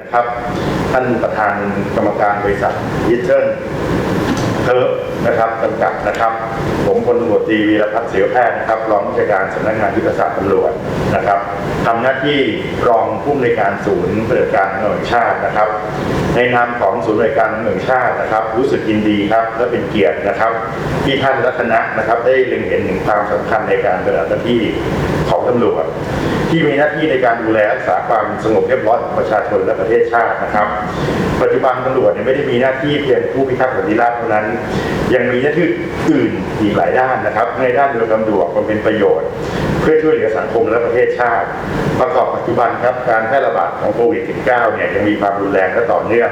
นะครับ ท่านประธานกรรมการบริษัทยิทเทิลเทิร์ฟนะครับจำกัดนะครับ ผมพลตำรวจตรีวีรพัฒน์เสียวแพทย์นะครับรองผู้จัดการสำนักงานยุทธศาสตร์ตำรวจนะครับทำหน้าที่รองผู้อำนวยการศูนย์ปฏิบัติการหน่วยชาตินะครับ ในนามของ ศูนย์บริการหน่วยชาตินะครับ รู้สึกยินดีครับและเป็นเกียรตินะครับ ที่ท่านรัตนะนะครับ ได้เล็งเห็นถึงความสำคัญในการปฏิบัติหน้าที่ของตำรวจที่มีหน้าที่ในการดูแลรักษาความสงบเรียบร้อยของประชาชนและประเทศชาตินะครับ ปัจจุบันตำรวจเนี่ยไม่ได้มีหน้าที่เพียงผู้พิทักษ์สันติราษฎร์เท่านั้น ยังมีหน้าที่อื่นอีกหลายด้านนะครับ ในด้านเรือตำรวจมันเป็นประโยชน์ เพื่อช่วยเหลือสังคมและประเทศชาติ ประกอบปัจจุบันครับการแพร่ระบาดของโควิด -19 เนี่ยยังมีความรุนแรงและต่อเนื่อง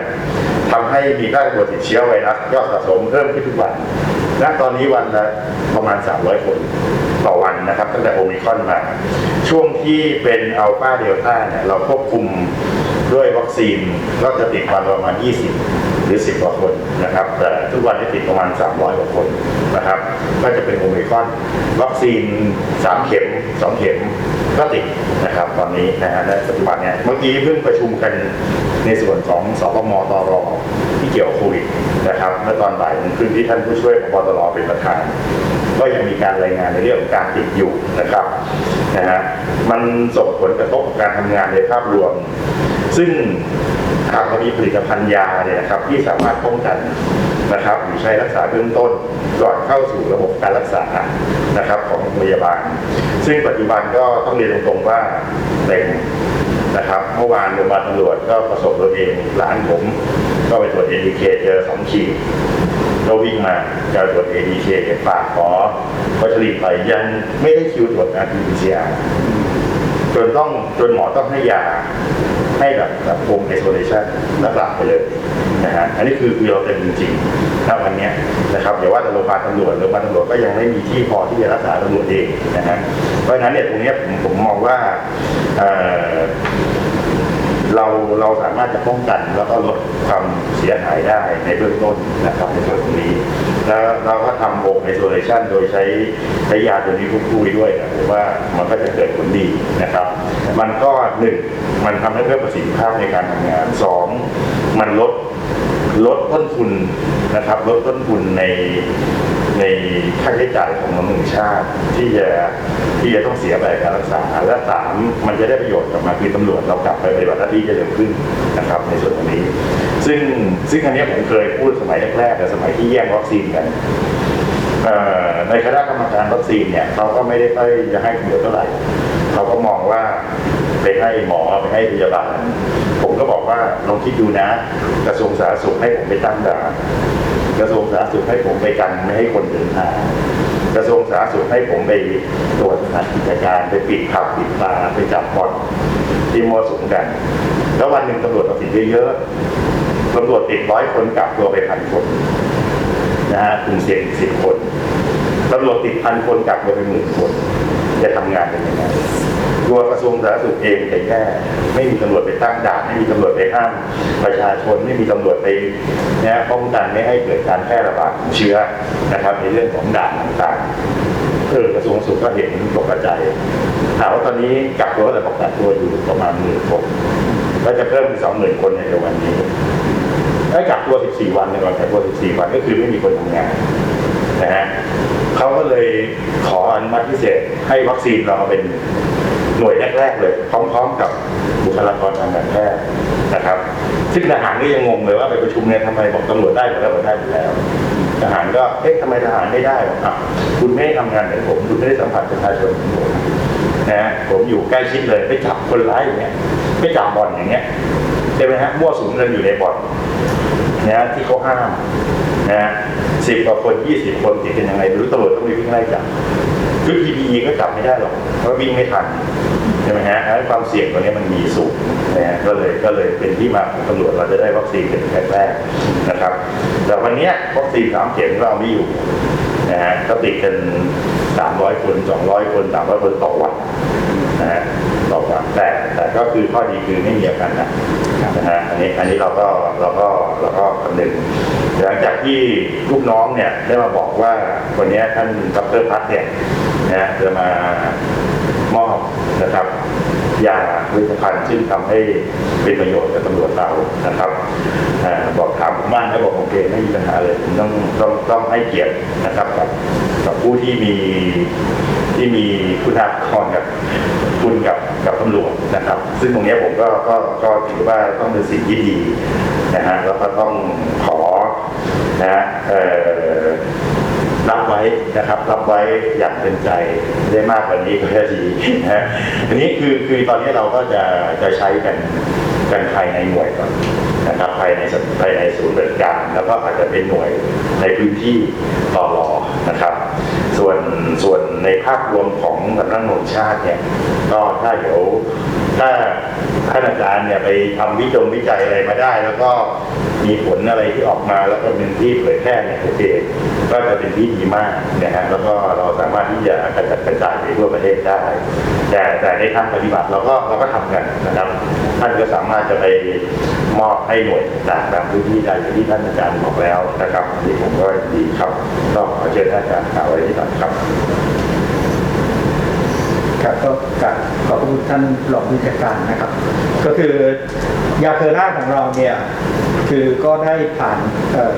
ทำให้มีค่าตัวติดเชื้อไวรัสยอดสะสมเพิ่มขึ้นทุกวันณตอนนี้วันละประมาณ 300 คนต่อวันนะครับ ตั้งแต่โอมิคอนมา ช่วงที่เป็นอัลฟาเดลต้าเนี่ยเราควบคุมด้วยวัคซีนก็จะติดวันประมาณ 20 หรือ 10 กว่าคนนะครับ แต่ทุกวันนี้ติดประมาณ 300 กว่าคนนะครับ ก็จะเป็นโอมิคอนวัคซีน 3 เข็ม 2 เข็มก็ติดนะครับ ตอนนี้นะฮะในปัจจุบันเนี่ยเมื่อกี้เพิ่งประชุมกัน ในส่วนของสปมตรที่เกี่ยวโควิดนะครับเมื่อตอนบ่ายโมงครึ่งที่ท่านผู้ช่วยพบตรเป็นประธาน ก็ยังมีการรายงานในเรื่องของการติดอยู่นะครับนะฮะมันส่งผลกระทบการทำงานในภาพรวม ซึ่งหากเรามีผลิตภัณฑ์ยาเนี่ยนะครับที่สามารถป้องกันนะครับหรือใช้รักษาเบื้องต้นก่อนเข้าสู่ระบบการรักษานะครับของโรงพยาบาล ซึ่งปัจจุบันก็ต้องเรียนตรงๆว่าเต็ม นะครับ เมื่อวานโรงพยาบาลตำรวจก็ประสบตัวเองหลานผม ก็ไปตรวจเอทีเคเจอสองขีดก็วิ่งมาจะตรวจเอทีเก็บปากขอวัชรีไปยังไม่ได้คิวตรวจ RT-PCR จนต้องจนหมอต้องให้ยา ให้แบบแบบโฮมไอโซเลชันหลักๆไปเลยนะฮะอันนี้คือคือเราเป็นจริงๆถ้าวันนี้นะครับอย่าว่าแต่โรงพยาบาลตำรวจโรงพยาบาลตำรวจก็ยังไม่มีที่พอที่จะรักษาตำรวจเองนะฮะเพราะฉะนั้นเนี่ยตรงนี้ผมผมมองว่า เราเราสามารถจะป้องกันแล้วก็ลดความเสียหายได้ในเบื้องต้นนะครับในส่วนตรงนี้ แล้วเราก็ทำโฮมไอโซเลชันโดยใช้ใช้ยาตัวนี้ควบคู่ด้วยนะผมว่ามันก็จะเกิดผลดีนะครับ มันก็หนึ่งมันทำให้เพิ่มประสิทธิภาพในการทำงานสองมันลดลดต้นทุนนะครับลดต้นทุนใน ในค่าใช้จ่ายของมนุษยชาติ ที่จะที่จะต้องเสียไปการรักษาและสามมันจะได้ประโยชน์กลับมาคือตำรวจเรากลับไปปฏิบัติหน้าที่จะเร็วขึ้นนะครับ ในส่วนตรงนี้ ซึ่งซึ่งอันนี้ผมเคยพูดสมัยแรกๆแต่สมัยที่แย่งวัคซีนกันในคณะกรรมการวัคซีนเนี่ยเขาก็ไม่ได้ค่อยจะให้ประโยชน์เท่าไหร่ เขาก็มองว่าไปให้หมอไปให้พยาบาล ผมก็บอกว่าลองคิดดูนะ กระทรวงสาธารณสุขให้ผมไปตั้งด่านกระทรวงสาธารณสุขให้ผมไปกันไม่ให้คนเดินทางกระทรวงสาธารณสุขให้ผมไปตรวจสถานกิจการไปปิดผับปิดบาร์ไปจับบ่อนที่มั่วสุมกัน แล้ววันหนึ่งตำรวจติดเยอะๆตำรวจติดร้อยคนกลับตัวไปพันคนนะฮะกลุ่มเสี่ยงสิบคนตำรวจติดพันคนกลับมาเป็นหมื่นคน จะทำงานเป็นยังไงตัวกระทรวงสาธารณสุขเองจะแย่ไม่มีตำรวจไปตั้งด่านไม่มีตำรวจไปห้ามประชาชนไม่มีตำรวจไปนะป้องกันไม่ให้เกิดการแพร่ระบาดของเชื้อนะครับในเรื่องของด่านต่างๆเออกระทรวงสุขก็เห็นตกใจถามว่าตอนนี้กักตัวแต่กักตัวอยู่ประมาณหมื่นคนก็จะเพิ่มเป็นสองหมื่นคนในววันนี้ถ้ากักตัว 14 วันในวันกักตัว 14 วันก็คือไม่มีคนทำงาน นะฮะเขาก็เลยขออนุมัติพิเศษให้วัคซีนเราเป็นหน่วยแรกๆเลย พร้อมๆกับบุคลากรทางการแพทย์นะครับ ซึ่งทหารก็ยังงงเลยว่าไปประชุมเนี่ยทำไมบอกตำรวจได้หมดแล้วบอกได้หมดแล้ว ทหารก็เอ๊ะทำไมทหารไม่ได้บอกอะคุณไม่ได้ทำงานเหมือนผมคุณไม่ได้สัมผัสประชาชนเหมือนผมนะฮะผมอยู่ใกล้ชิดเลยไปจับคนร้ายอย่างเงี้ยไปจับบ่อนอย่างเงี้ยใช่ไหมฮะมั่วสุมกันอยู่ในบ่อน นะฮะที่เขาห้ามนะฮะสิบกว่าคนยี่สิบคนติดกันยังไงไม่รู้ตำรวจต้องไปวิ่งไล่จับชุด PPE ก็จับไม่ได้หรอกเพราะวิ่งไม่ทันใช่ไหมฮะให้ความเสี่ยงตัวนี้มันมีสูงนะฮะก็เลยก็เลยเป็นที่มาของตำรวจเราจะได้วัคซีนเป็นแรกๆนะครับ แต่วันเนี้ยวัคซีนสามเข็มเราเอาไม่อยู่นะฮะก็ติดกันสามร้อยคนสองร้อยคนสามร้อยคนต่อวันนะฮะ ต่อวันแต่แต่ก็คือข้อดีคือไม่มีอาการหนักนะฮะอันนี้อันนี้เราก็เราก็เราก็คำนึงหลังจากที่ลูกน้องเนี่ยได้มาบอกว่าวันนี้ท่านดรพัฒน์เนี่ยนะจะมามอบนะครับยาผลิตภัณฑ์ซึ่งทำให้เป็นประโยชน์กับตำรวจเรานะครับ บอกถามผมบ้างแล้วบอกโอเคไม่มีปัญหาเลยผมต้องต้องต้องให้เกียรตินะครับกับกับผู้ที่มีที่มีคุณภาพกับคุณกับกับตำรวจนะครับ ซึ่งตรงนี้ผมก็ก็ก็ถือว่าต้องเป็นสิ่งที่ดีนะฮะแล้วก็ต้องขอนะฮะเอ่อ รับไว้นะครับ รับไว้อย่างเป็นใจได้มากกว่านี้ก็จะดีนะฮะทีนี้คือคือตอนนี้เราก็จะจะใช้กันกันภายในหน่วยก่อนนะครับภายในสภายในศูนย์บริการ แล้วก็อาจจะเป็นหน่วยในพื้นที่ต่อรอนะครับ ส่วนส่วนในภาพรวมของสำนักงานชาติเนี่ยก็ถ้าเดี๋ยวถ้าท่านอาจารย์เนี่ยไปทำวิจงวิจัยอะไรมาได้ แล้วก็ มีผลอะไรที่ออกมาแล้วก็เป็นที่เผยแพร่เนี่ยโอเคก็จะเป็นที่ดีมากนะฮะแล้วก็เราสามารถที่จะกระจัดกระจายไปทั่วประเทศได้ แต่แต่ในทางปฏิบัติเราก็เราก็ทำกันนะครับ ท่านก็สามารถจะไปมอบให้หน่วยต่างๆตามพื้นที่ใดที่ท่านอาจารย์บอกแล้วนะครับอันนี่ผมก็ดีครับก็ขอเชิญท่านอาจารย์กล่าวไว้ที่ต่อครับ ครับก็กราบขอบคุณท่านรองผู้จัดการนะครับ ก็คือยาเคอร่าของเราเนี่ยคือก็ได้ผ่าน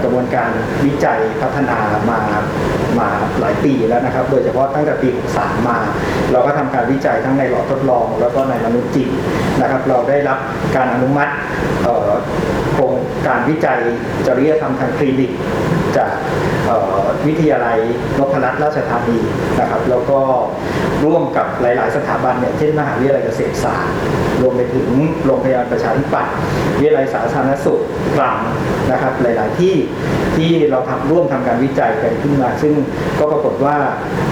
กระบวนการวิจัยพัฒนามามาหลายปีแล้วนะครับ โดยเฉพาะตั้งแต่ปี 63 มา เราก็ทำการวิจัยทั้งในหลอดทดลอง แล้วก็ในมนุษย์จริงนะครับ เราได้รับการอนุมัติโครงการวิจัยจริยธรรมทางคลินิกจากเวิทยาลัยนพรัตน์ราชธานีนะครับ แล้วก็ร่วมกับหลาย ๆ สถาบันเนี่ยเช่นมหาวิทยาลัยเกษตรศาสตร์รวมไปถึงโรงพยาบาลประชาธิปัตย์วิทยาลัยสาธารณสุขตรังนะครับ หลาย ๆ ที่ที่เราทำร่วมทำการวิจัยกันขึ้นมา ซึ่งก็ปรากฏว่า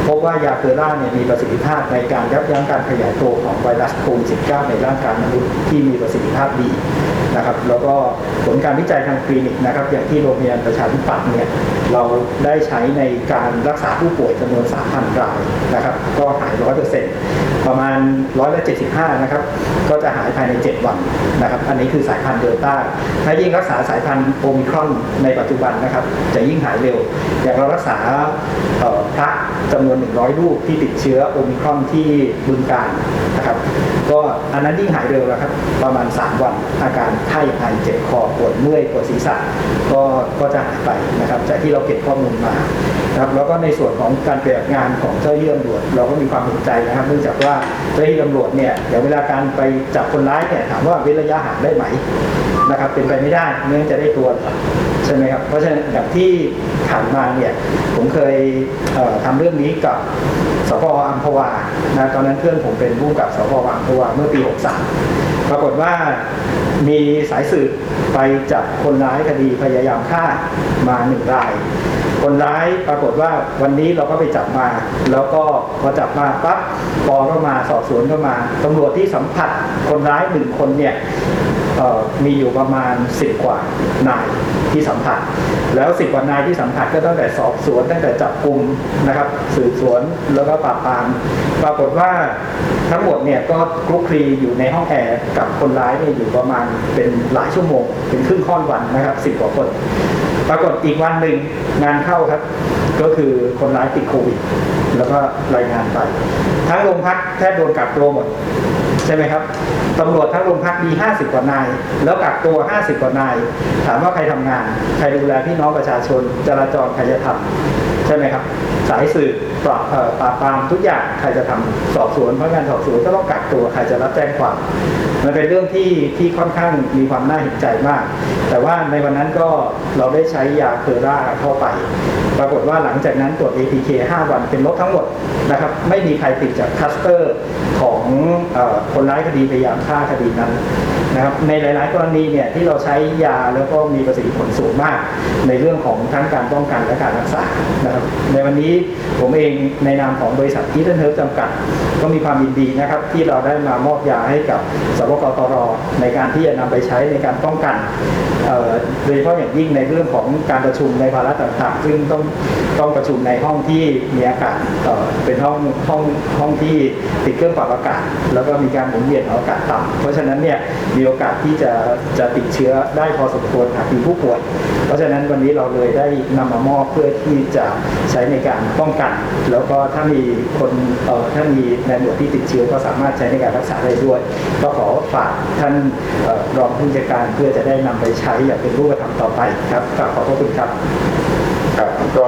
พบว่ายาเคอร่าเนี่ยมีประสิทธิภาพในการยับยั้งการขยายตัวของไวรัสโควิด -19 ในร่างกายมนุษย์ที่มีประสิทธิภาพดีนะครับ แล้วก็ผลการวิจัยทางคลินิกนะครับ อย่างที่โรงพยาบาลประชาธิปัตย์เนี่ยเราได้ใช้ในการรักษาผู้ป่วยจำนวน 3,000 รายนะครับ ก็หาย100%ประมาณ175 นะครับ ก็จะหายภายใน 7 วันนะครับ อันนี้คือสายพันธุ์เดลต้า ถ้ายิ่งรักษาสายพันธุ์โอมิครอนในปัจจุบันนะครับ จะยิ่งหายเร็ว อย่างเรารักษาพระจำนวน 100 รูปที่ติดเชื้อโอมิครอนที่บึงการนะครับ ก็อันนั้นยิ่งหายเร็วแล้วครับ ประมาณ 3 วันอาการไข้ไอเจ็บคอปวดเมื่อยปวดศีรษะก็ก็จะหายไปนะครับ จากที่เราเก็บข้อมูลมาครับแล้วก็ในส่วนของการปฏิบัติงานของเจ้าหน้าที่ตำรวจเราก็มีความสนใจนะครับ เนื่องจากว่าเจ้าหน้าที่ตำรวจเนี่ยเดี๋ยวเวลาการไปจับคนร้ายเนี่ยถามว่าเว้นระยะห่างได้ไหมนะครับ เป็นไปไม่ได้เนื่องจะได้ตัว ช่ไหมครับเพราะฉะนั้นอย่างที่ผ่านมาเนี่ยผมเคยเอ่อทำเรื่องนี้กับสพอัมพวานะตอนนั้นเพื่อนผมเป็นผู้กำกับสพอัมพวาเมื่อปี 63 ปรากฏว่ามีสายสืบไปจับคนร้ายคดีพยายามฆ่ามาหนึ่งราย คนร้ายปรากฏว่าวันนี้เราก็ไปจับมา แล้วก็พอจับมาปั๊บปอก็มาสอบสวนก็มาตำรวจที่สัมผัสคนร้ายหนึ่งคนเนี่ยมีอยู่ประมาณ10กว่านายที่สัมผัส แล้ว10กว่านายที่สัมผัสก็ตั้งแต่สอบสวนตั้งแต่จับกลุ่มนะครับ สืบสวนแล้วก็ปราบปรามปรากฏว่าทั้งหมดเนี่ยก็คลุกคลีอยู่ในห้องแอร์กับคนร้ายเนี่ยอยู่ประมาณเป็นหลายชั่วโมง เป็นครึ่งค่อนวันนะครับ10กว่าคน ปรากฏอีกวันหนึ่งงานเข้าครับ ก็คือคนร้ายติดโควิดแล้วก็รายงานไป ทั้งโรงพักแทบโดนกักตัวหมด ใช่ไหมครับตำรวจทั้งโรงพักมี 50 กว่านาย แล้วกักตัว 50 กว่านาย ถามว่าใครทำงาน ใครดูแลพี่น้องประชาชน จราจรใครจะทำใช่ไหมครับ สายสืบปราบเอ่อปราบปรามทุกอย่างใครจะทำสอบสวนเพราะงานสอบสวนก็ต้องก ตัวใครจะรับแจ้งความมันเป็นเรื่องที่ที่ค่อนข้างมีความน่าเห็นใจมาก แต่ว่าในวันนั้นก็เราได้ใช้ยาเคอร่าเข้าไป ปรากฏว่าหลังจากนั้นตรวจ ATK 5 วันเป็นลบทั้งหมดนะครับ ไม่มีใครติดจากคัสเตอร์ของอคนร้ายคดีพยายามฆ่าคดีนั้นนะครับในหลาย ๆ กรณีเนี่ยที่เราใช้ยาแล้วก็มีประสิทธิผลสูงมาก ในเรื่องของทั้งการป้องกันและการรักษานะครับในวันนี้ผมเองในนามของบริษัทอีเทนเฮิร์จำกัด ก็มีความยินดีนะครับที่เราได้มามอบยาให้กับสวกตรในการที่จะนำไปใช้ในการป้องกันโดยเฉพาะอย่างยิ่งในเรื่องของการประชุมในภาระต่างๆ ซึ่งต้องต้องประชุมในห้องที่มีอากาศเป็นห้องห้องห้องที่ติดเครื่องปรับอากาศ แล้วก็มีการหมุนเวียนอากาศต่ำเพราะฉะนั้นเนี่ยมีโอกาสที่จะจะติดเชื้อได้พอสมควรหากมีผู้ป่วย เพราะฉะนั้นวันนี้เราเลยได้นำมามอบเพื่อที่จะใช้ในการป้องกัน แล้วก็ถ้ามีคนถ้ามีในหมวดที่ติดเชื้อก็สามารถใช้ในการรักษาได้ด้วย ก็ขอฝากท่านรองผู้จัดการเพื่อจะได้นำไปใช้อย่างเป็นรูปธรรมต่อไปครับกราบขอบพระคุณครับครับก็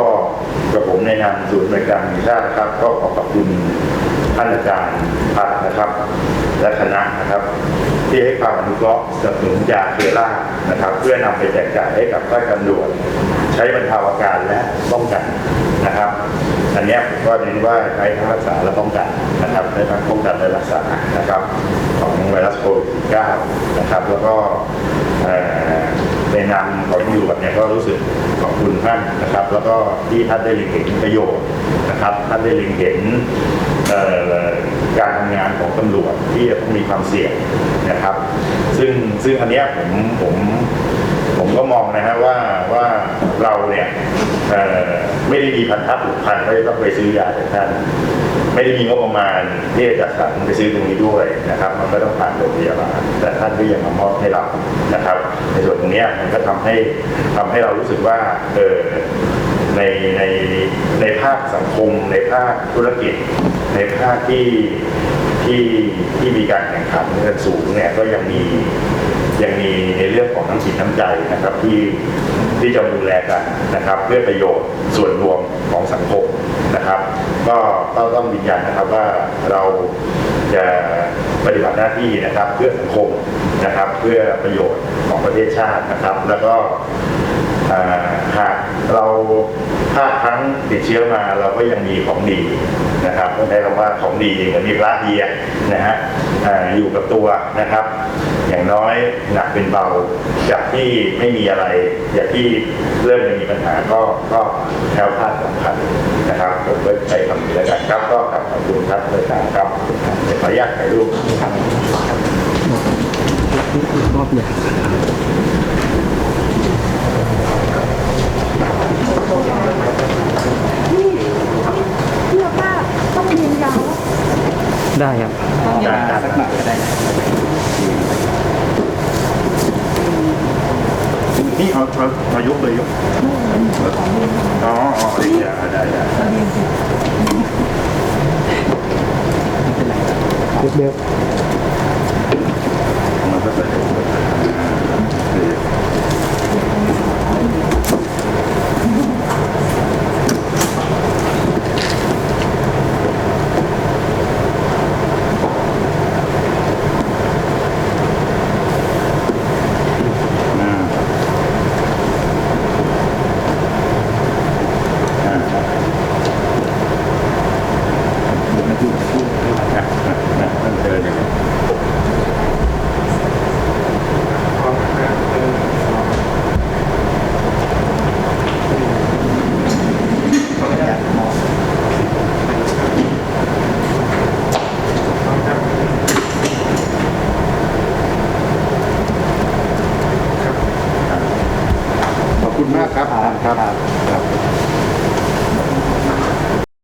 กระผมในนามศูนย์บริการแห่งชาติครับ ก็ขอขอบคุณท่านอาจารย์พัฒน์นะครับ และคณะนะครับ ที่ให้ความอนุเคราะห์สนับสนุนยาเคล่านะครับ เพื่อนำไปแจกจ่ายให้กับข้าราชการด่วนใช้บรรเทาอาการและป้องกันนะครับ อันนี้ผมก็เน้นว่าใช้ทั้งรักษาและป้องกันนะครับใช้ทั้งป้องกันและรักษานะครับของไวรัสโควิด -19 นะครับ แล้วก็ในนามของตำรวจเนี่ยก็รู้สึกขอบคุณท่านนะครับ แล้วก็ที่ท่านได้เล็งเห็นประโยชน์นะครับ ท่านได้เล็งเห็นการทำงานของตำรวจที่จะต้องมีความเสี่ยงนะครับ ซึ่งซึ่งอันนี้ผมผม ผมก็มองนะฮะว่าว่าเราเนี่ยไม่ได้มีพันธะผูกพันไม่ต้องไปซื้อยาจากท่านไม่ได้มีงบประมาณที่จะจัดสรรไปซื้อตรงนี้ด้วยนะครับ มันก็ต้องผ่านโรงพยาบาลแต่ท่านก็ยังมามอบให้เรานะครับ ในส่วนตรงนี้มันก็ทำให้ทำให้เรารู้สึกว่าเออในในในภาคสังคม ในภาคธุรกิจ ในภาคที่ที่ที่มีการแข่งขันกันสูงเนี่ยก็ยังมี ยังมีในเรื่องของน้ำจิตน้ำใจนะครับที่ที่จะดูแลกันนะครับ เพื่อประโยชน์ส่วนรวมของสังคมนะครับ ก็ก็ต้องยืนยันนะครับว่าเราจะปฏิบัติหน้าที่นะครับเพื่อสังคมนะครับ เพื่อประโยชน์ของประเทศชาตินะครับ แล้วก็ หากเราถ้าครั้งติดเชื้อมาเราก็ยังมีของดีนะครับต้องใช้คำว่าของดีเหมือนมีพระดีนะฮะออยู่กับตัวนะครับ อย่างน้อยหนักเป็นเบาจากที่ไม่มีอะไรจากที่เริ่มจะมีปัญหาก็ก็แคล้วคลาดสำคัญนะครับผมก็ใช้คำนี้แล้วกันครับก็ขอบคุณครับอาจารย์ครับเดี๋ยวขออนุญาตถ่ายรูปรอบใหญ่ นี่พี่ป้าต้องเรียนยาว ได้ครับสักหน่อยก็ได้นี่เอาเอาเอายกเลยยกอ๋ออ๋อได้ได้ได้เดี๋ยวมันก็เป็